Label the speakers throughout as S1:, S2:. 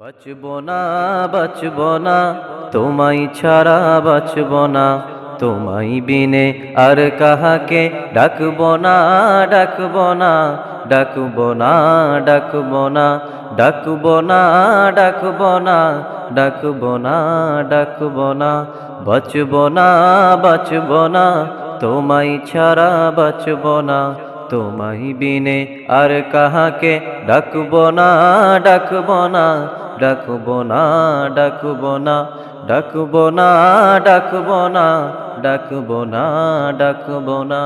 S1: বাঁচব না বাঁচব না তোমায় ছাড়া বাঁচব না তোমায় বিনে আর কাহাকে ডাকব না ডাকব না ডাকব না ডাকব না ডাকব না ডাকব না ডাকব না ডাকব না বাঁচব না বাঁচব না তোমায় ছাড়া বাঁচব না তোমায় বিনে আর কাহাকে ডাকব না ডাকব না ডাকব না ডাকব না ডাকব না ডাকব না ডাকব না ডাকব না।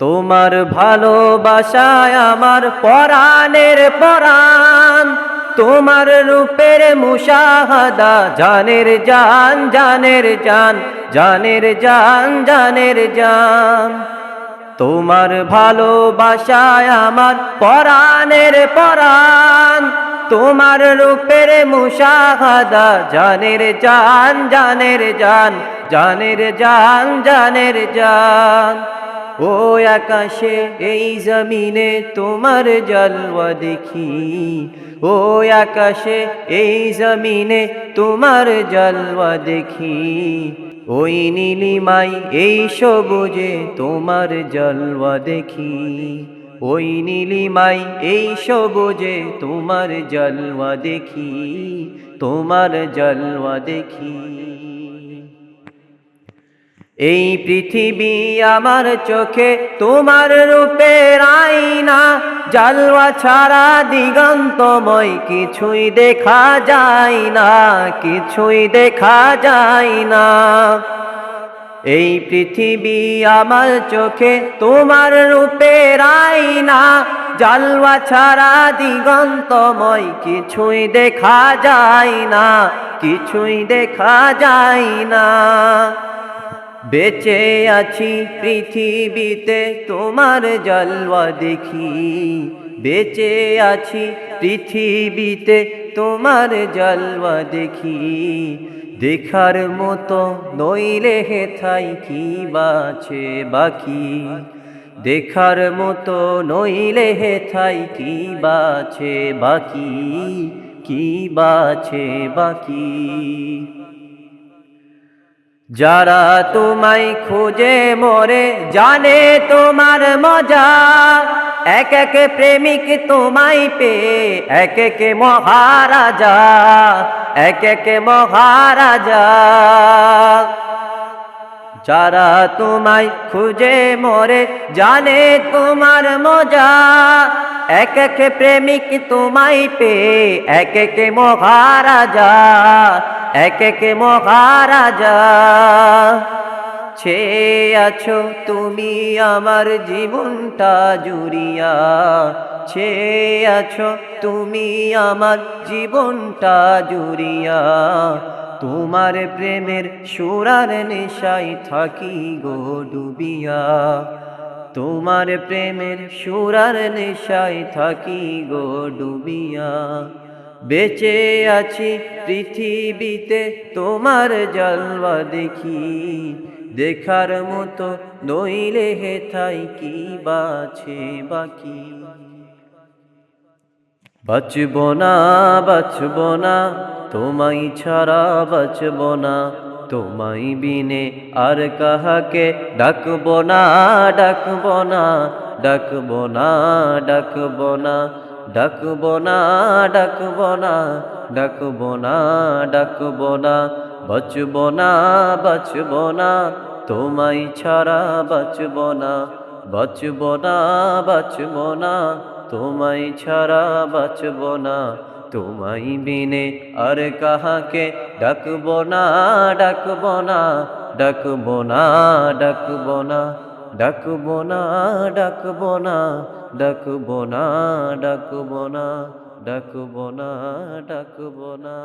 S1: তোমার ভালোবাসায় আমার পরাণের পরাণ, তোমার রূপের মুশাহাদা, জানের জান জানের জান জানের জান জানের জান। তোমার ভালোবাসায় আমার পরাণের পরাণ তোমার রূপের মুশাহাদা, জানের জান জানের জান জানের জান জানের জান। ও আকাশে, এই জমিনে তোমার জলওয়া দেখি। ও আকাশে, এই জমিনে তোমার জলওয়া দেখি। ওই নীলিমাই, এই সবুজে তোমার জলওয়া দেখি। ওই নীলিমাই, এই সবুজে তোমার জলওয়া দেখি, তোমার জলওয়া দেখি। এই পৃথিবী আমার চোখে তোমার রূপের আইনা জালওয়া ছাড়া দিগন্তময় কিছুই দেখা যায় না, কিছুই দেখা যায় না। এই পৃথিবী আমার চোখে তোমার রূপের আইনা জালওয়া ছাড়া দিগন্তময় কিছুই দেখা যায় না, কিছুই দেখা যায় না। বেঁচে আছি পৃথিবীতে তোমার জলওয়া দেখি, বেঁচে আছি পৃথিবীতে তোমার জলওয়া দেখি। দেখার মতো নইলে হেথাই কি বাছে বাকি? দেখার মতো নইলে হেথাই কি বাছে বাকি? কি বাছে বাকি? যারা তোমায় খোঁজে মরে, জানে তোমার মজা। এক এক প্রেমিক তোমায় পে এক এক মহারাজা। এক এক মহারাজা, যারা তোমায় খুঁজে মরে জানে তোমার মজা। এক এক প্রেমিক তোমায় পে এক এক মহারাজা, এক এক মহারাজা। ছে আছো তুমি আমার জীবনটা জুড়িয়া। ছে আছো তুমি আমার জীবনটা জুড়িয়া। তোমার প্রেমের সুরার নেশাই থাকি গো ডুবিয়া। তোমার প্রেমের সুরার নেশাই থাকি গো ডুবিয়া। বেঁচে আছি পৃথিবীতে, তোমার জলওয়া দেখি। দেখার মতো নইলে হেথাই কি বাছে বাকি? বাঁচব না বাঁচব না, তোমায় ছাড়া বাঁচব না, তোমায় বিনে আর কাহাকে ডাকব না ডাকব না ডাকব না ডাকব না। ডাকব না ডাকব না ডাকব না ডাকব না বাঁচব না বাঁচব না তোমায় ছাড়া বাঁচব না বাঁচব না বাঁচব না তোমায় ছাড়া বাঁচব না তোমায় বিনে আর কাহাকে ডাকব না ডাকব না ডাকব না ডাকব না ডাকব না ডাকব না ডাকব না ডাকব না ডাকব না ডাকব না।